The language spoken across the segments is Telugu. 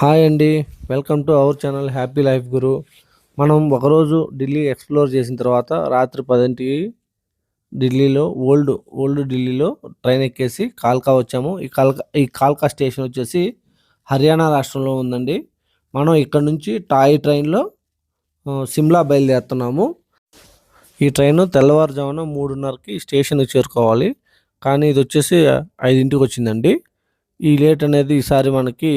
హాయ్ అండి. Welcome to our channel happy life Guru. మనం ఒకరోజు ఢిల్లీ ఎక్స్ప్లోర్ చేసిన తర్వాత రాత్రి పదింటికి ఢిల్లీలో ఓల్డ్ ఓల్డ్ ఢిల్లీలో ట్రైన్ ఎక్కేసి కాల్కా వచ్చాము. ఈ కాల్కా ఈ కాల్కా స్టేషన్ వచ్చేసి హర్యానా రాష్ట్రంలో ఉందండి. మనం ఇక్కడ నుంచి టాయ్ ట్రైన్లో సిమ్లా బయలుదేరుతున్నాము. ఈ ట్రైన్ తెల్లవారుజామున మూడున్నరకి స్టేషన్కి చేరుకోవాలి. కానీ ఇది వచ్చేసి ఐదింటికి వచ్చిందండి. ఈ లేట్ అనేది ఈసారి మనకి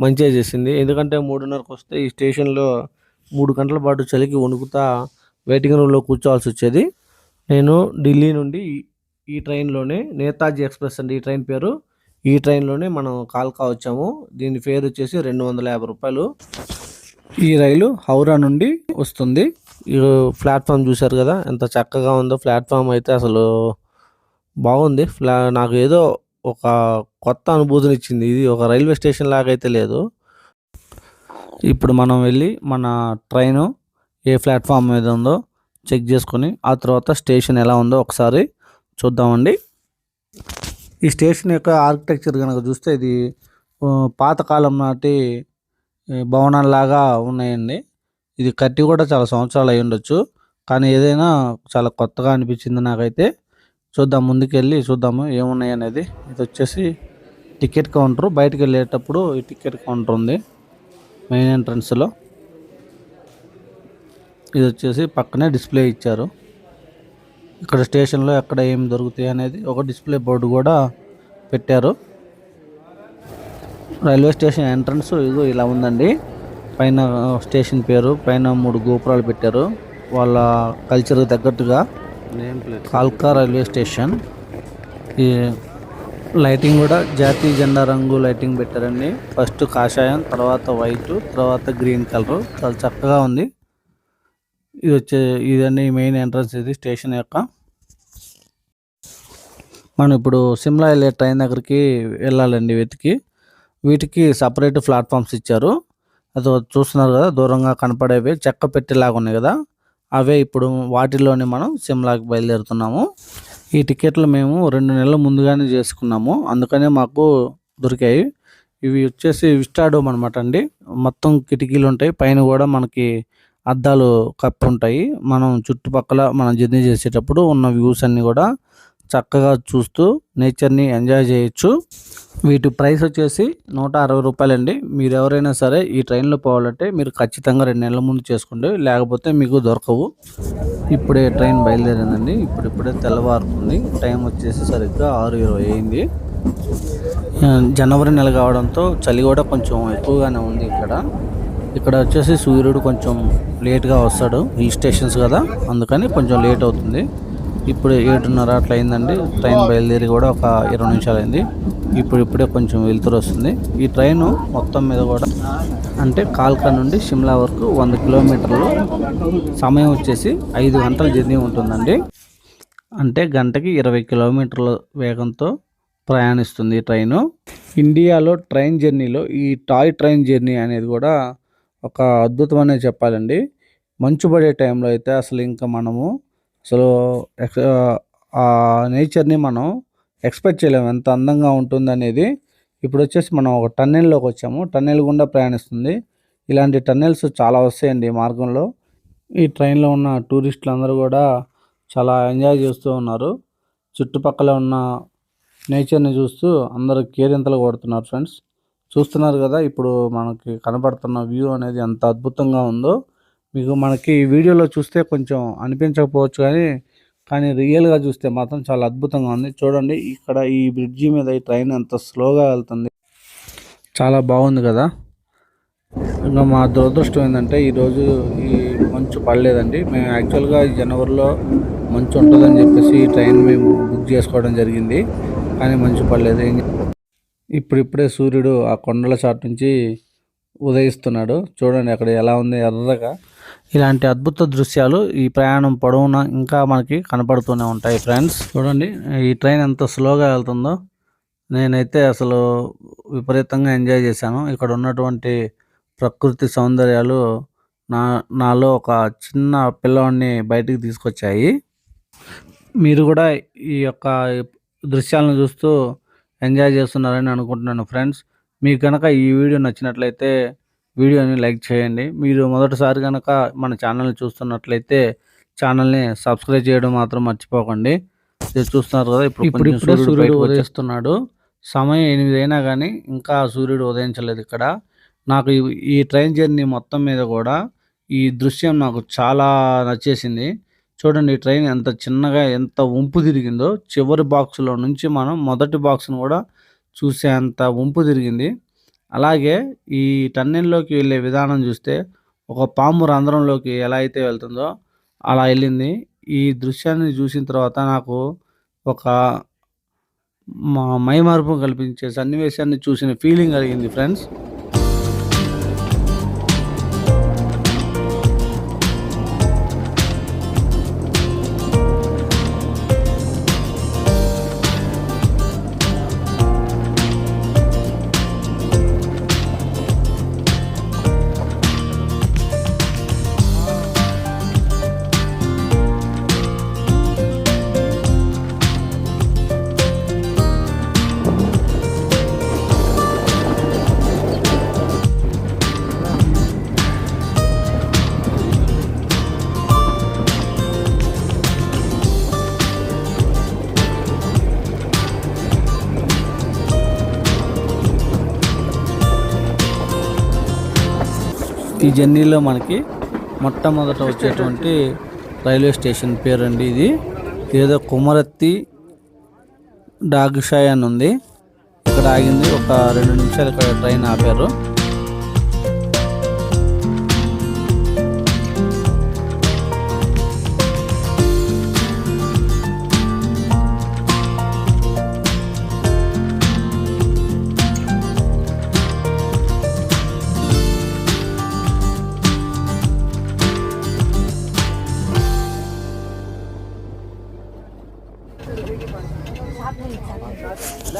మంచిగా చేసింది. ఎందుకంటే మూడున్నరకు వస్తే ఈ స్టేషన్లో మూడు గంటల పాటు చలికి వణుకుతా వెయిటింగ్ రూమ్లో కూర్చోవాల్సి వచ్చేది. నేను ఢిల్లీ నుండి ఈ- ఈ ట్రైన్లోనే నేతాజీ ఎక్స్ప్రెస్ అండి ఈ ట్రైన్ పేరు. ఈ ట్రైన్లోనే మనం కాల్కా వచ్చాము. దీని ఫేర్ వచ్చేసి రెండు వందల యాభై రూపాయలు. ఈ రైలు హౌరా నుండి వస్తుంది. ఈ ప్లాట్ఫామ్ చూశారు కదా ఎంత చక్కగా ఉందో ప్లాట్ఫామ్ అయితే అసలు బాగుంది. ఫ్లా నాకు ఏదో ఒక కొత్త అనుభూతిని ఇచ్చింది. ఇది ఒక రైల్వే స్టేషన్ లాగా అయితే లేదు. ఇప్పుడు మనం వెళ్ళి మన ట్రైను ఏ ప్లాట్ఫామ్ మీద ఉందో చెక్ చేసుకొని ఆ తర్వాత స్టేషన్ ఎలా ఉందో ఒకసారి చూద్దామండి. ఈ స్టేషన్ యొక్క ఆర్కిటెక్చర్ కనుక చూస్తే ఇది పాతకాలం నాటి భవనంలాగా ఉన్నాయండి. ఇది కట్టి కూడా చాలా సంవత్సరాలు అయి ఉండొచ్చు. కానీ ఏదైనా చాలా కొత్తగా అనిపించింది నాకైతే. చూద్దాం ముందుకెళ్ళి చూద్దాము ఏమున్నాయి అనేది ఇది వచ్చేసి టికెట్ కౌంటర్. బయటకు వెళ్ళేటప్పుడు ఈ టికెట్ కౌంటర్ ఉంది. మెయిన్ ఎంట్రన్స్లో. ఇది వచ్చేసి పక్కనే డిస్ప్లే ఇచ్చారు. ఇక్కడ స్టేషన్లో ఎక్కడ ఏం దొరుకుతాయి అనేది ఒక డిస్ప్లే బోర్డు కూడా పెట్టారు. రైల్వే స్టేషన్ ఎంట్రన్స్ ఇదిగో ఇలా ఉందండి. పైన స్టేషన్ పేరు పైన మూడు గోపురాలు పెట్టారు. వాళ్ళ కల్చర్కి తగ్గట్టుగా కాల్కా రైల్వే స్టేషన్. ఈ లైటింగ్ కూడా జాతీయ జెండా రంగు లైటింగ్ పెట్టారండి. ఫస్ట్ కాషాయం తర్వాత వైట్ తర్వాత గ్రీన్ కలర్. చాలా చక్కగా ఉంది. ఇది వచ్చే ఇదండి మెయిన్ ఎంట్రన్స్ ఇది స్టేషన్ యొక్క. మనం ఇప్పుడు సిమ్లా వెళ్ళే ట్రైన్ దగ్గరికి వెళ్ళాలండి వెతికి. వీటికి సపరేట్ ప్లాట్ఫామ్స్ ఇచ్చారు. అది చూస్తున్నారు కదా దూరంగా కనపడేవి చెక్క పెట్టేలాగా ఉన్నాయి కదా. అవే ఇప్పుడు వాటిలోనే మనం సిమ్లాకి బయలుదేరుతున్నాము. ఈ టికెట్లు మేము రెండు నెలల ముందుగానే చేసుకున్నాము. అందుకనే మాకు దొరికాయి. ఇవి వచ్చేసి విస్టాడోమ్ అనమాట అండి. మొత్తం కిటికీలు ఉంటాయి. పైన కూడా మనకి అద్దాలు కప్పి ఉంటాయి మనం చుట్టుపక్కల మనం జర్నీ చేసేటప్పుడు ఉన్న వ్యూస్ అన్నీ కూడా చక్కగా చూస్తూ నేచర్ని ఎంజాయ్ చేయొచ్చు. వీటి ప్రైస్ వచ్చేసి నూట అరవై రూపాయలండి. మీరు ఎవరైనా సరే ఈ ట్రైన్లో పోవాలంటే మీరు ఖచ్చితంగా రెండు నెలల ముందు చేసుకోండి. లేకపోతే మీకు దొరకవు. ఇప్పుడే ట్రైన్ బయలుదేరిందండి. ఇప్పుడిప్పుడే తెల్లవారుతుంది. టైం వచ్చేసి సరిగ్గా ఆరు ఇరవై అయింది. జనవరి నెల కావడంతో చలి కూడా కొంచెం ఎక్కువగానే ఉంది ఇక్కడ. ఇక్కడ వచ్చేసి సూర్యుడు కొంచెం లేట్గా వస్తాడు. హిల్ స్టేషన్స్ కదా. అందుకని కొంచెం లేట్ అవుతుంది. ఇప్పుడు ఏడున్నర అట్లా అయిందండి ట్రైన్ బయలుదేరి కూడా ఒక ఇరవై నిమిషాలు అయింది ఇప్పుడు ఇప్పుడే కొంచెం వెలుతురు వస్తుంది. ఈ ట్రైన్ మొత్తం మీద కూడా అంటే కాల్కా నుండి షిమ్లా వరకు వంద కిలోమీటర్లు సమయం వచ్చేసి ఐదు గంటల జర్నీ ఉంటుందండి. అంటే గంటకి ఇరవై కిలోమీటర్ల వేగంతో ప్రయాణిస్తుంది ఈ ట్రైను. ఇండియాలో ట్రైన్ జర్నీలో ఈ టాయ్ ట్రైన్ జర్నీ అనేది కూడా ఒక అద్భుతమనే చెప్పాలండి. మంచు పడే టైంలో అయితే అసలు ఇంకా మనము అసలు ఎక్స్- ఆ నేచర్ని మనం ఎక్స్పెక్ట్ చేయలేము. ఎంత అందంగా ఉంటుంది అనేది ఇప్పుడు వచ్చేసి మనం ఒక టన్నెల్లోకి వచ్చాము. టన్నెల్ గుండా ప్రయాణిస్తుంది. ఇలాంటి టన్నెల్స్ చాలా వస్తాయండి ఈ మార్గంలో. ఈ ట్రైన్లో ఉన్న టూరిస్టులు అందరూ కూడా చాలా ఎంజాయ్ చేస్తూ ఉన్నారు. చుట్టుపక్కల ఉన్న నేచర్ని చూస్తూ అందరూ కేరింతలు కొడుతున్నారు ఫ్రెండ్స్. చూస్తున్నారు కదా ఇప్పుడు మనకి కనపడుతున్న వ్యూ అనేది ఎంత అద్భుతంగా ఉందో. మీకు మనకి ఈ వీడియోలో చూస్తే కొంచెం అనిపించకపోవచ్చు కానీ కానీ రియల్గా చూస్తే మాత్రం చాలా అద్భుతంగా ఉంది. చూడండి ఇక్కడ ఈ బ్రిడ్జి మీద ఈ ట్రైన్ ఎంత స్లోగా వెళ్తుంది. చాలా బాగుంది కదా. ఇంకా మా దురదృష్టం ఏంటంటే ఈరోజు ఈ మంచు పడలేదండి. మేము యాక్చువల్గా జనవరిలో మంచు ఉంటుందని చెప్పేసి ఈ ట్రైన్ మేము బుక్ చేసుకోవడం జరిగింది. కానీ మంచు పడలేదు. ఇప్పుడిప్పుడే సూర్యుడు ఆ కొండల చాటు నుంచి ఉదయిస్తున్నాడు. చూడండి అక్కడ ఎలా ఉంది ఎర్రగా. ఇలాంటి అద్భుత దృశ్యాలు ఈ ప్రయాణం పొడవునా ఇంకా మనకి కనపడుతూనే ఉంటాయి ఫ్రెండ్స్ చూడండి ఈ ట్రైన్ ఎంత స్లోగా వెళ్తుందో. నేనైతే అసలు విపరీతంగా ఎంజాయ్ చేశాను. ఇక్కడ ఉన్నటువంటి ప్రకృతి సౌందర్యాలు నా నాలో ఒక చిన్న పిల్లవాడిని బయటికి తీసుకొచ్చాయి. మీరు కూడా ఈ యొక్క దృశ్యాలను చూస్తూ ఎంజాయ్ చేస్తున్నారని అనుకుంటున్నాను ఫ్రెండ్స్ మీకు కనుక ఈ వీడియో నచ్చినట్లయితే వీడియోని లైక్ చేయండి. మీరు మొదటిసారి కనుక మన ఛానల్ని చూస్తున్నట్లయితే ఛానల్ని సబ్స్క్రైబ్ చేయడం మాత్రం మర్చిపోకండి. చూస్తున్నారు కదా ఇప్పుడు ఇప్పుడు సూర్యుడు ఉదయిస్తున్నాడు. సమయం ఎనిమిది అయినా కానీ ఇంకా సూర్యుడు ఉదయించలేదు ఇక్కడ. నాకు ఈ- ఈ ట్రైన్ జర్నీ మొత్తం మీద కూడా ఈ దృశ్యం నాకు చాలా నచ్చేసింది. చూడండి ఈ ట్రైన్ ఎంత చిన్నగా ఎంత వంపు తిరిగిందో. చివరి బాక్స్లో నుంచి మనం మొదటి బాక్స్ను కూడా చూసే అంత వంపు తిరిగింది. అలాగే ఈ టన్నెల్లోకి వెళ్ళే విధానం చూస్తే ఒక పాము రంధ్రంలోకి ఎలా అయితే వెళ్తుందో అలా వెళ్ళింది. ఈ దృశ్యాన్ని చూసిన తర్వాత నాకు ఒక మైమార్పు కల్పించే సన్నివేశాన్ని చూసిన ఫీలింగ్ కలిగింది ఫ్రెండ్స్ ఈ జర్నీలో మనకి మొట్టమొదట వచ్చేటువంటి రైల్వే స్టేషన్ పేరండి ఇది. ఏదో కుమరత్తి డాగ్షాయ్ అని ఉంది. ఇక్కడ ఆగింది. ఒక రెండు నిమిషాలు ఇక్కడ ట్రైన్ ఆపారు.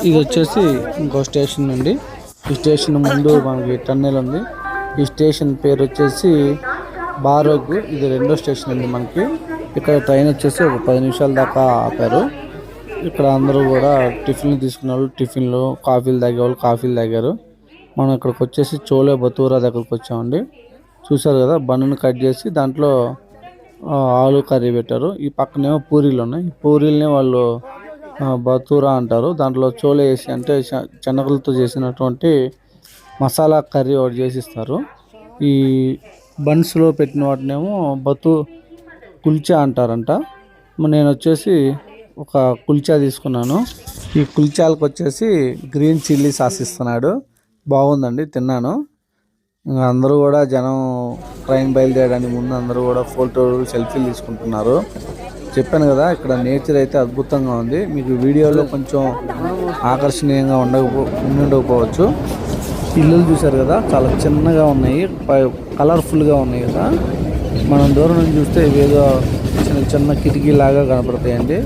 ఇది వచ్చేసి ఇంకో స్టేషన్ అండి ఈ స్టేషన్ ముందు మనకి టన్నెల్ ఉంది. ఈ స్టేషన్ పేరు వచ్చేసి బారోగ్. ఇది రెండో స్టేషన్ అండి మనకి. ఇక్కడ ట్రైన్ వచ్చేసి ఒక పది నిమిషాల దాకా ఆపారు. ఇక్కడ అందరూ కూడా టిఫిన్లు తీసుకున్న వాళ్ళు టిఫిన్లు కాఫీలు తాగే వాళ్ళు కాఫీలు తాగారు. మనం ఇక్కడికి వచ్చేసి చోలే బతూరా దగ్గరకు వచ్చామండి. చూసారు కదా బన్నును కట్ చేసి దాంట్లో ఆలు కర్రీ పెట్టారు. ఈ పక్కనేమో పూరీలు ఉన్నాయి. ఈ వాళ్ళు బతూరా అంటారు. దాంట్లో చోలే వేసి అంటే శ- శనగలతో చేసినటువంటి మసాలా కర్రీ ఒకటి చేసిస్తారు. ఈ బన్స్లో పెట్టిన వాటినేమో బతు కుల్చా అంటారంట. నేను వచ్చేసి ఒక కుల్చా తీసుకున్నాను. ఈ కుల్చాలకు వచ్చేసి గ్రీన్ చిల్లీ సాస్ ఇస్తున్నాడు. బాగుందండి తిన్నాను. అందరూ కూడా జనం ట్రైన్ బయలుదేరడానికి ముందు అందరూ కూడా ఫోటోలు సెల్ఫీలు తీసుకుంటున్నారు. చెప్పాను కదా ఇక్కడ నేచర్ అయితే అద్భుతంగా ఉంది. మీకు వీడియోలో కొంచెం ఆకర్షణీయంగా ఉండకపోవచ్చు ఇల్లులు చూశారు కదా చాలా చిన్నగా ఉన్నాయి కలర్ఫుల్గా ఉన్నాయి కదా. మనం దూరం నుంచి చూస్తే ఇవేదో చిన్న చిన్న కిటికీ లాగా కనపడతాయండి.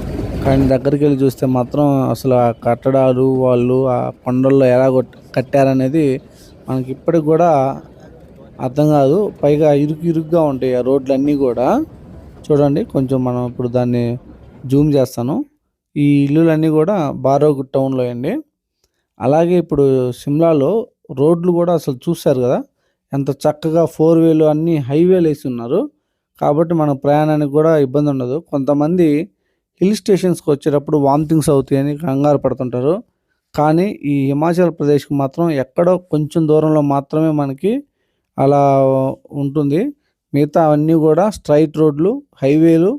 కానీ దగ్గరికి వెళ్ళి చూస్తే మాత్రం అసలు ఆ కట్టడాలు వాళ్ళు ఆ కొండల్లో ఎలా కట్టారనేది మనకి ఇప్పటికి కూడా అర్థం కాదు. పైగా ఇరుకు ఇరుగ్గా ఉంటాయి ఆ రోడ్లన్నీ కూడా. చూడండి కొంచెం మనం ఇప్పుడు దాన్ని జూమ్ చేస్తాను. ఈ ఇల్లులన్నీ కూడా బారోగ్ టౌన్లో అండి. అలాగే ఇప్పుడు సిమ్లాలో రోడ్లు కూడా అసలు చూస్తారు కదా? ఎంత చక్కగా ఫోర్ వేలు అన్ని హైవేలు వేసి ఉన్నారు. కాబట్టి మన ప్రయాణానికి కూడా ఇబ్బంది ఉండదు. కొంతమంది హిల్ స్టేషన్స్కి వచ్చేటప్పుడు వామిటింగ్స్ అవుతాయని కంగారు పడుతుంటారు. కానీ ఈ హిమాచల్ ప్రదేశ్కి మాత్రం ఎక్కడో కొంచెం దూరంలో మాత్రమే మనకి అలా ఉంటుంది. మిగతా అన్నీ కూడా స్ట్రైట్ రోడ్లు హైవేలు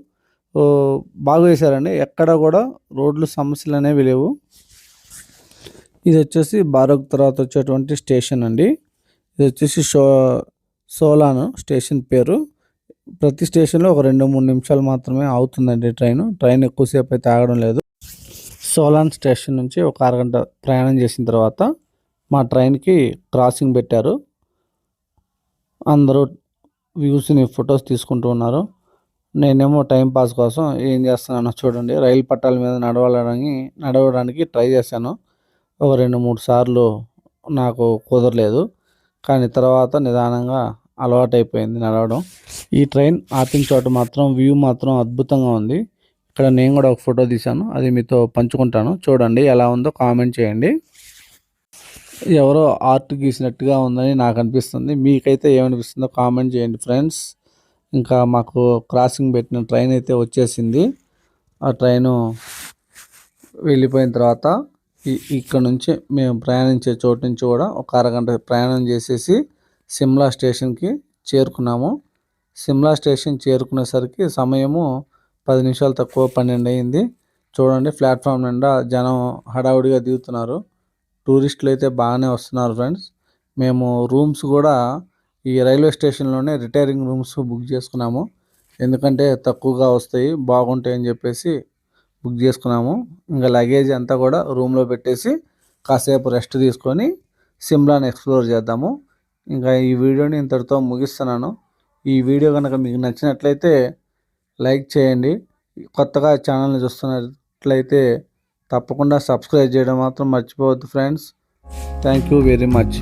బాగు బాగా వేశారండి ఎక్కడ కూడా రోడ్లు సమస్యలు అనేవి లేవు. ఇది వచ్చేసి బారోక్ తర్వాత వచ్చేటువంటి స్టేషన్ అండి. ఇది వచ్చేసి షో సోలాన్ స్టేషన్ పేరు. ప్రతి స్టేషన్లో ఒక రెండు మూడు నిమిషాలు మాత్రమే అవుతుందండి ట్రైన్. ట్రైన్ ఎక్కువసేపు అయితే ఆగడం లేదు. సోలాన్ స్టేషన్ నుంచి ఒక అరగంట ప్రయాణం చేసిన తర్వాత మా ట్రైన్కి క్రాసింగ్ పెట్టారు. అందరూ వ్యూస్ని ఫొటోస్ తీసుకుంటూ ఉన్నారు. నేనేమో టైం పాస్ కోసం ఏం చేస్తున్నానో చూడండి. రైలు పట్టాల మీద నడవడానికి నడవడానికి ట్రై చేశాను. ఒక రెండు మూడు సార్లు నాకు కుదరలేదు. కానీ తర్వాత నిదానంగా అలవాటైపోయింది నడవడం. ఈ ట్రైన్ ఆపిన చోట మాత్రం వ్యూ మాత్రం అద్భుతంగా ఉంది. ఇక్కడ నేను కూడా ఒక ఫోటో తీశాను. అది మీతో పంచుకుంటాను. చూడండి ఎలా ఉందో కామెంట్ చేయండి. ఎవరో ఆర్ట్ గీసినట్టుగా ఉందని నాకు అనిపిస్తుంది మీకైతే ఏమనిపిస్తుందో కామెంట్ చేయండి ఫ్రెండ్స్ ఇంకా మాకు క్రాసింగ్ పెట్టిన ట్రైన్ అయితే వచ్చేసింది. ఆ ట్రైను వెళ్ళిపోయిన తర్వాత ఇక్కడ నుంచి మేము ప్రయాణించే చోటు నుంచి కూడా ఒక అరగంట ప్రయాణం చేసేసి సిమ్లా స్టేషన్కి చేరుకున్నాము. సిమ్లా స్టేషన్ చేరుకునేసరికి సమయము పది నిమిషాలు తక్కువ పన్నెండు అయింది. చూడండి ప్లాట్ఫామ్ నిండా జనం హడావుడిగా దిగుతున్నారు. టూరిస్టులు అయితే బాగానే వస్తున్నారు ఫ్రెండ్స్. మేము రూమ్స్ కూడా ఈ రైల్వే స్టేషన్లోనే రిటైరింగ్ రూమ్స్ బుక్ చేసుకున్నాము. ఎందుకంటే తక్కువగా వస్తాయి బాగుంటాయి అని చెప్పేసి బుక్ చేసుకున్నాము. ఇంకా లగేజ్ అంతా కూడా రూమ్లో పెట్టేసి కాసేపు రెస్ట్ తీసుకొని సిమ్లాని ఎక్స్ప్లోర్ చేద్దాము. ఇంకా ఈ వీడియోని ఇంతటితో ముగిస్తున్నాను. ఈ వీడియో కనుక మీకు నచ్చినట్లయితే లైక్ చేయండి. కొత్తగా ఛానల్ని చూస్తున్నట్లయితే తప్పకుండా సబ్స్క్రైబ్ చేయడం మాత్రం మర్చిపోవద్దు friends. Thank you very much